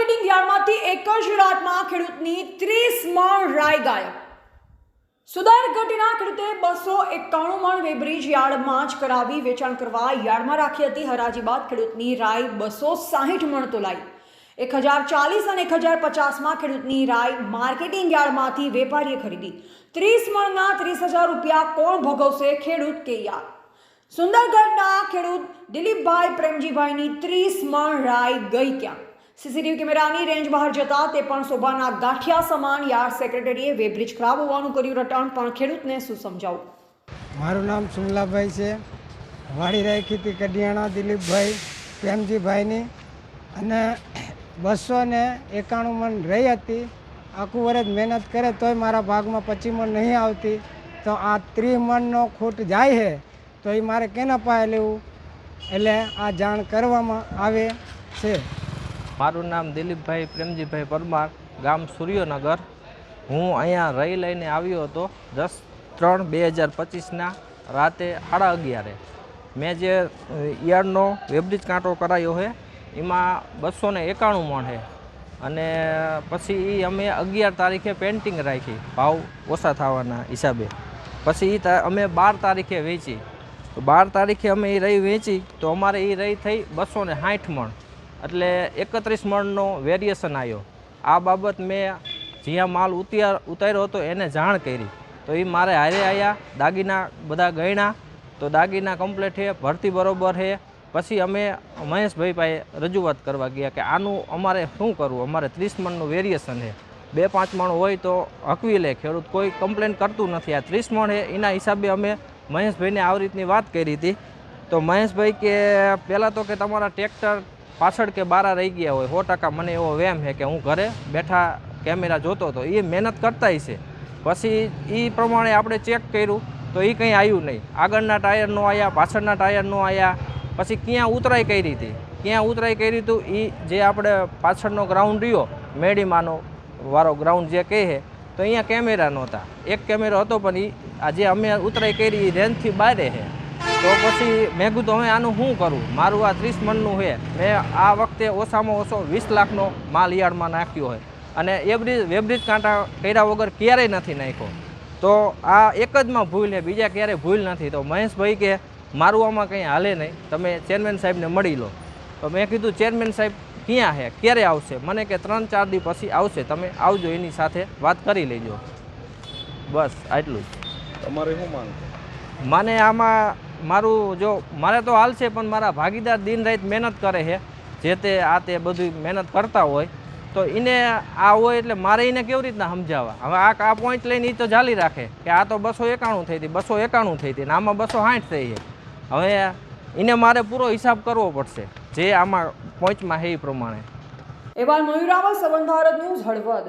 Marketing યાર્ડમાંથી એક જ રાતમાં ખેડૂતની ત્રીસ મણ રાય ગાયબ. સુધારગઢના ખેડૂતે બસો એકાણું મણ વેબ્રિજ યાર્ડમાં જ કરાવી વેચાણ કરવા યાર્ડમાં રાખી હતી. હરાજી બાદ ખેડૂતની રાય બસો સાહીઠ મણ તોલાઈ. એક હજાર ચાલીસ અને એક હજાર પચાસમાં ખેડૂતની રાય માર્કેટિંગ યાર્ડમાંથી વેપારીએ ખરીદી. ત્રીસ મણના ત્રીસ હજાર રૂપિયા કોણ ભોગવશે ખેડૂત કે યાર? સુંદરગઢના ખેડૂત દિલીપભાઈ પ્રેમજીભાઈની ત્રીસ મણ રાય ગઈ ક્યાં? સીસીટીવી કેમેરાની રેન્જ બહાર જતા તે પણ શોભાના ગાંઠિયા સમાન યાર્ડ સેક્રેટરીએ વેબ્રિજ ખરાબ હોવાનું કર્યું. રટણ પણ ખેડૂતને શું સમજાવું? મારું નામ સુમલાભાઈ છે. વાડી રાખી હતી કડિયાણા દિલીપભાઈ પ્રેમજીભાઈની. અને બસો ને એકાણું મણ રહી હતી. આખું વર્ષ મહેનત કરે તોય મારા ભાગમાં પચીસ મણ નહીં આવતી. તો આ ત્રીસ મણનો ખૂટ જાય છે, તો એ મારે કેના પાસે લેવું? એટલે આ જાણ કરવામાં આવે છે. મારું નામ દિલીપભાઈ પ્રેમજીભાઈ પરમાર ગામ સૂર્યનગર. હું અહીંયા રહી લઈને આવ્યો હતો દસ ત્રણ બે હજાર પચીસના રાતે સાડા અગિયારે. મેં જે અ, વેબ્રિજ કાંટો કરાયો છે એમાં બસો ને એકાણું મણ છે. અને પછી એ અમે અગિયાર તારીખે પેન્ટિંગ રાખી ભાવ ઓછા થવાના હિસાબે. પછી એ અમે બાર તારીખે વેચી. તો બાર તારીખે અમે એ રહી વેચી તો અમારે એ રહી થઈ બસો ને સાઠ મણ. એટલે એકત્રીસ મણનો વેરિએશન આવ્યો. આ બાબત મેં જ્યાં માલ ઉતાર ઉતાર્યો હતો એને જાણ કરી. તો એ મારે હારે આવ્યા દાગીના બધા ગણ્યા તો દાગીના કમ્પ્લેટ છે, ભરતી બરોબર છે. પછી અમે મહેશભાઈ પાસે રજૂઆત કરવા ગયા કે આનું અમારે શું કરવું? અમારે ત્રીસ મણનું વેરિએશન છે. બે પાંચ મણ હોય તો હકવી લે. ખેડૂત કોઈ કમ્પ્લેન કરતું નથી. આ ત્રીસ મણ છે, એના હિસાબે અમે મહેશભાઈને આવી રીતની વાત કરી હતી. તો મહેશભાઈ કે, પહેલાં તો કે તમારા ટ્રેક્ટર પાછળ કે બારા રહી ગયા હોય, સો ટકા મને એવો વેમ છે કે હું ઘરે બેઠા કેમેરા જોતો હતો એ મહેનત કરતાય છે. પછી એ પ્રમાણે આપણે ચેક કર્યું તો એ કંઈ આવ્યું નહીં. આગળના ટાયર નો આવ્યા, પાછળના ટાયર નો આવ્યા, પછી ક્યાં ઉતરાઈ કરી હતી? ક્યાં ઉતરાઈ કરી હતું એ જે આપણે પાછળનો ગ્રાઉન્ડ રહ્યો મેડીમાનો વાળો ગ્રાઉન્ડ જે કહે છે, તો અહીંયા કેમેરા નહોતા. એક કેમેરો હતો પણ એ આજે અમે ઉતરાઈ કરી એ રેન્જથી બહાર છે. તો પછી મેં કીધું હવે આનું શું કરું? મારું આ ત્રીસ મણનું છે. મેં આ વખતે ઓછામાં ઓછો વીસ લાખનો માલ યાર્ડમાં નાખ્યો હોય અને એવરેજ વેબ્રિજ કાંટા કર્યા વગર ક્યારેય નથી નાખ્યો. તો આ એક જમાં ભૂલ છે બીજા ક્યારેય ભૂલ નથી. તો મહેશભાઈ કે મારું આમાં કંઈ હાલે નહીં. તમે ચેરમેન સાહેબને મળી લો. તો મેં કીધું ચેરમેન સાહેબ ક્યાં છે? ક્યારે આવશે? મને કે ત્રણ ચાર દિવસ પછી આવશે. તમે આવજો એની સાથે વાત કરી લેજો. બસ આટલું જ. તમારે શું માન મને આમાં મારું જો, મારે તો હાલ છે, પણ મારા ભાગીદાર દિન રાત મહેનત કરે છે. જે તે, આ તે બધું મહેનત કરતા હોય. તો એને આ હોય એટલે મારે એને કેવી રીતના સમજાવવા? હવે આ આ પોઈન્ટ લઈને એ તો ચાલી રાખે કે આ તો બસો એકાણું થઈ હતી, બસો એકાણું થઈ હતી, ને આમાં બસો સાઠ થઈ છે. હવે એને મારે પૂરો હિસાબ કરવો પડશે, જે આમાં પોઈન્ટમાં છે એ પ્રમાણે. એવા મયુરાવલ સંબંધ ભારત ન્યૂઝ હળવદ.